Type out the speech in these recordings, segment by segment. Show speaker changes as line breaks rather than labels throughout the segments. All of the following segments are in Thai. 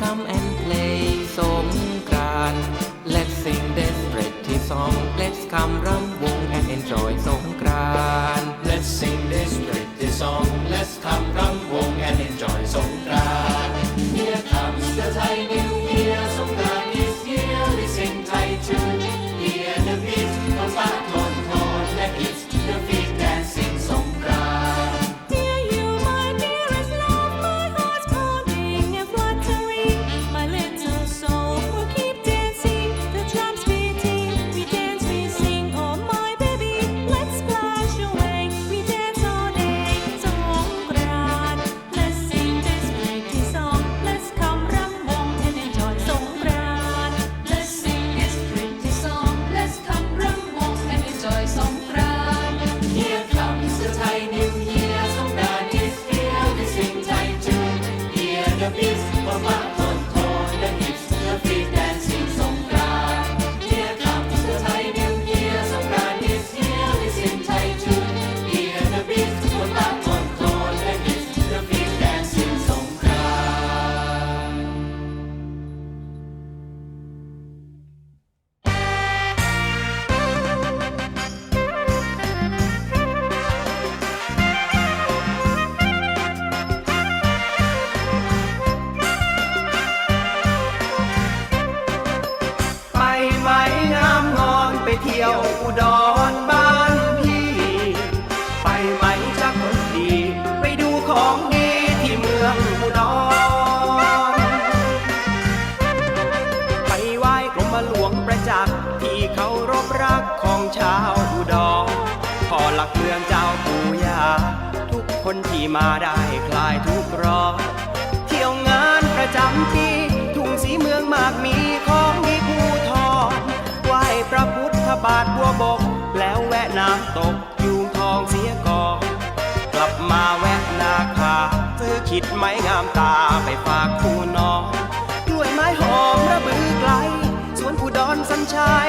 come and play สงกราน Let's sing this pretty song. Let's come รำวง and enjoy สงกราน
Let's sing this pretty song. Let's come
รำวง and enjoy ที่มาได้คลายทุกร้อนเที่ยวงานประจำปีทุ่งสีเมืองมากมีของดีภูทรไหว้พระพุทธบาทบัวบก แล้วแวะน้ำตกยูงทองเสียก่อนกลับมาแวะนาคาซื้อขิดไม้งามตาไปฝากคู่น้องกล้วยไม้หอมระบือไกลสวนอุดรสัญชาย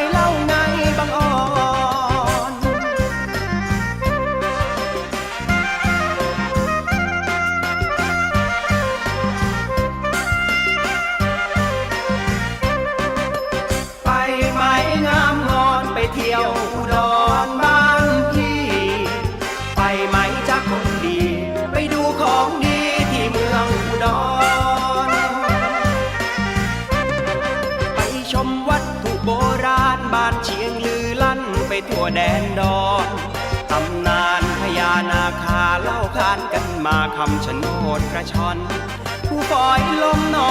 เที่ยวอุดรบ้านพี่ ไปไหมจักคนดี ไปดูของดีที่เมืองอุดร ไปชมวัตถุโบราณบ้านเชียงลือลั่นไปทั่วแดนดอนตำนานพญานาคาเล่าขานกันมาคำชะโนดกระชอนผู้ปล่อยลมนอง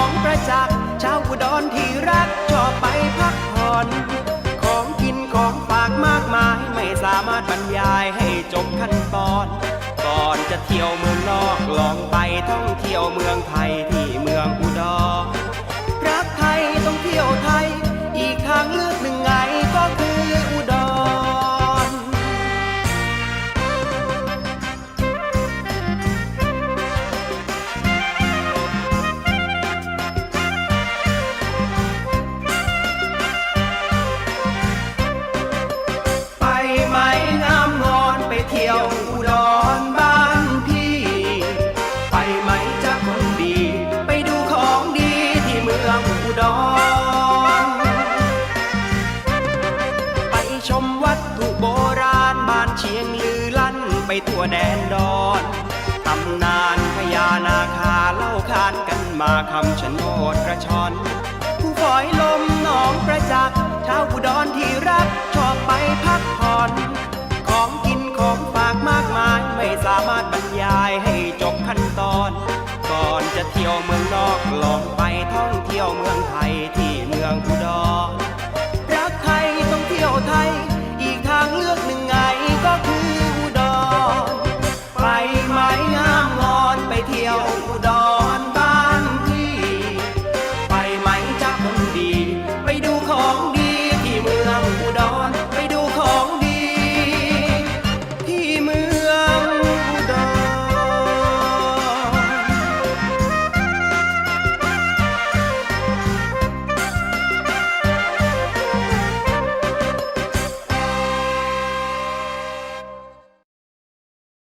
ลองไปท่องเที่ยวเมืองไทย วัตถุโบราณบ้านเชียงลือลั่นไปทั่วแดนดอนตำนานพญานาคาเล่าขานกันมาคำชะโนดกระชอนผู้ฝอยลมหนองประจักษ์ชาวอุดรที่รักชอบไปพักผ่อนของกินของฝากมากมายไม่สามารถบรรยายให้จบขั้นตอน ก่อนจะเที่ยวเมืองนอกลองไปท่องเที่ยวเมืองไทยที่เมืองอุดร